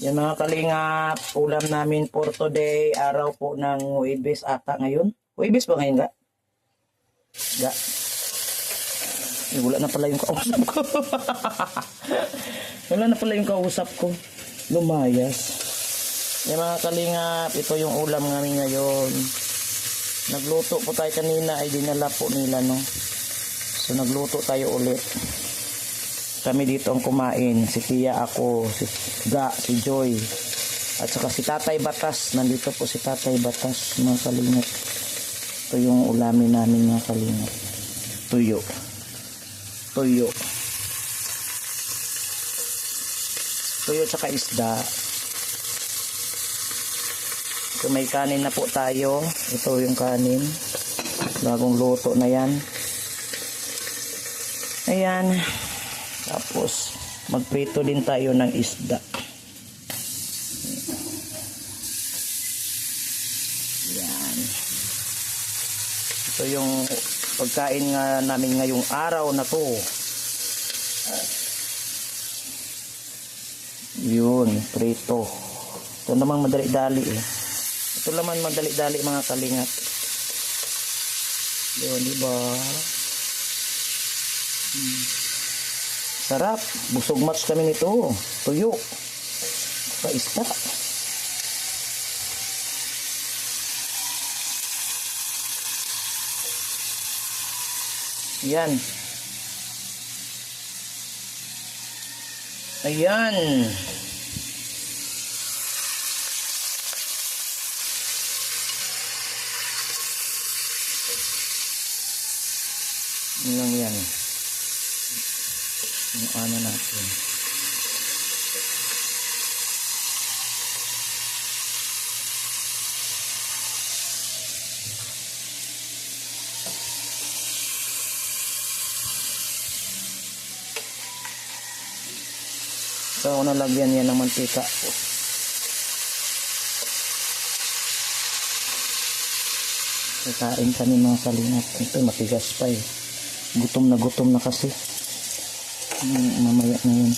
Yan mga kalingap, ulam namin for today, araw po ng Huibis ata ngayon. Huibis ba ngayon ga? Ga. Eh, wala na pala yung kausap ko. wala na pala yung kausap ko. Lumayas. Yan mga kalingap, ito yung ulam namin ngayon. Nagluto po tayo kanina ay dinala po nila no. So nagluto tayo ulit. Kami dito ang kumain. Si Tia ako, si Ga, si Joy. At saka si Tatay Batas. Nandito po si Tatay Batas mga kalingap. Ito yung ulamin namin mga kalingap. Tuyo. Tuyo. Tuyo tsaka isda. So may kanin na po tayo. Ito yung kanin. Bagong luto na yan. Ayan. Tapos magprito din tayo ng isda. Yan. Ito yung pagkain nga namin ngayong araw na to. Yun, prito. Ito naman madali-dali eh. Ito naman madali-dali mga kalingat. Yun, di ba? Hmm. Sarap. Busog match kami nito. Tuyo. Paista. Yan. Ayan. Yun lang yan. Yung ano natin. So, ako nalagyan yan ng mantika. Kakain kami mga kalingap. Ito, matigas pa eh. Gutom na gutom na kasi. Hmm, mamaya na yun.